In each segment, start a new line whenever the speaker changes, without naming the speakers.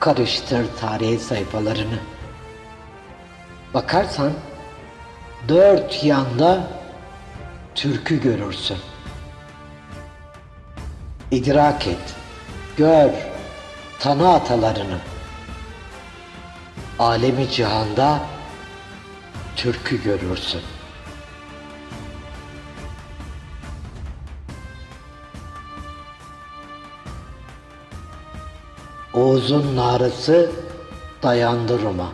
Karıştır tarihi sayfalarını. Bakarsan dört yanda türkü görürsün. İdrak et, gör, tanı atalarını. Alemi cihanda türkü görürsün. Oğuz'un narısı dayandı Rum'a.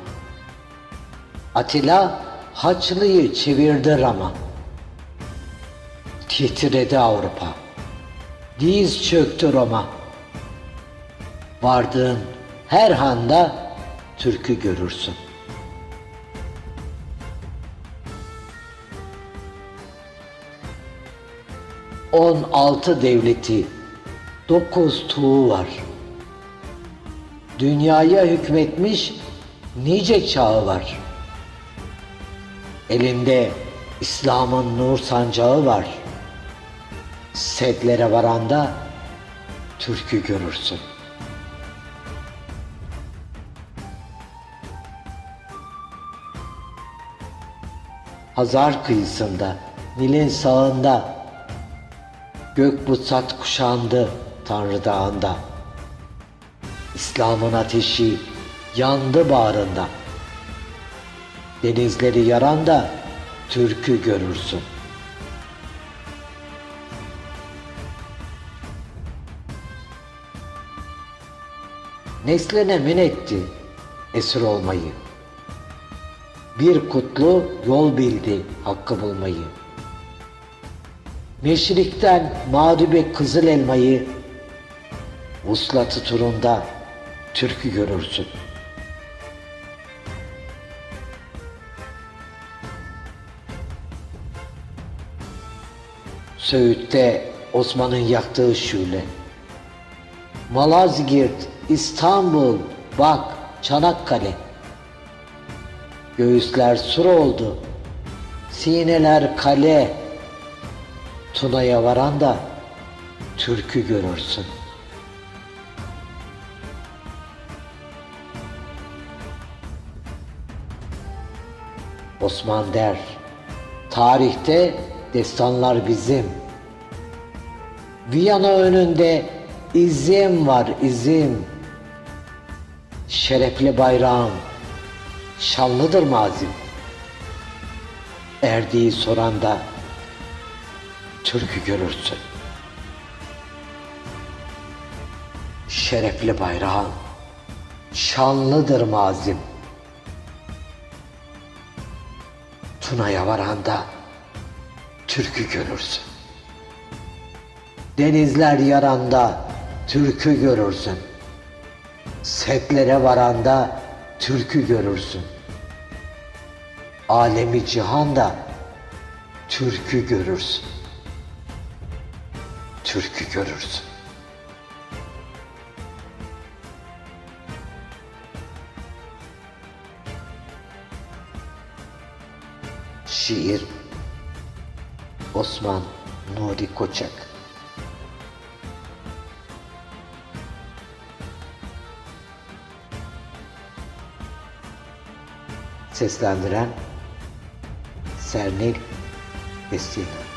Atilla Haçlı'yı çevirdi Ram'a. Titredi Avrupa. Diz çöktü Roma. Vardığın her handa türkü görürsün. On altı devleti, dokuz tuğu var. Dünyaya hükmetmiş nice çağı var. Elinde İslam'ın nur sancağı var. Sedlere varanda türkü görürsün. Hazar kıyısında, Nil'in sağında, gök butsat kuşandı Tanrı dağında. İslam'ın ateşi yandı bağrında. Denizleri yaran da türkü görürsün. Nesline min etti esir olmayı. Bir kutlu yol bildi hakkı bulmayı. Meşrikten mağdube kızıl elmayı, vuslatı turunda türkü görürsün. Söğüt'te Osman'ın yaktığı şule. Malazgirt, İstanbul, bak Çanakkale. Göğüsler sur oldu, sineler kale. Tuna'ya varan da türkü görürsün. Osman der, tarihte destanlar bizim. Viyana önünde izim var izim. Şerefli bayrağım, şanlıdır mazim. Erdiği soranda türkü görürsün. Şerefli bayrağın, şanlıdır mazim. Tuna'ya varanda türkü görürsün. Denizler yaranda türkü görürsün. Setlere varanda türkü görürsün. Alemi cihanda türkü görürsün. Türkü görürsün. Şiir Osman Nuri Koçak. Seslendiren Sernil Estina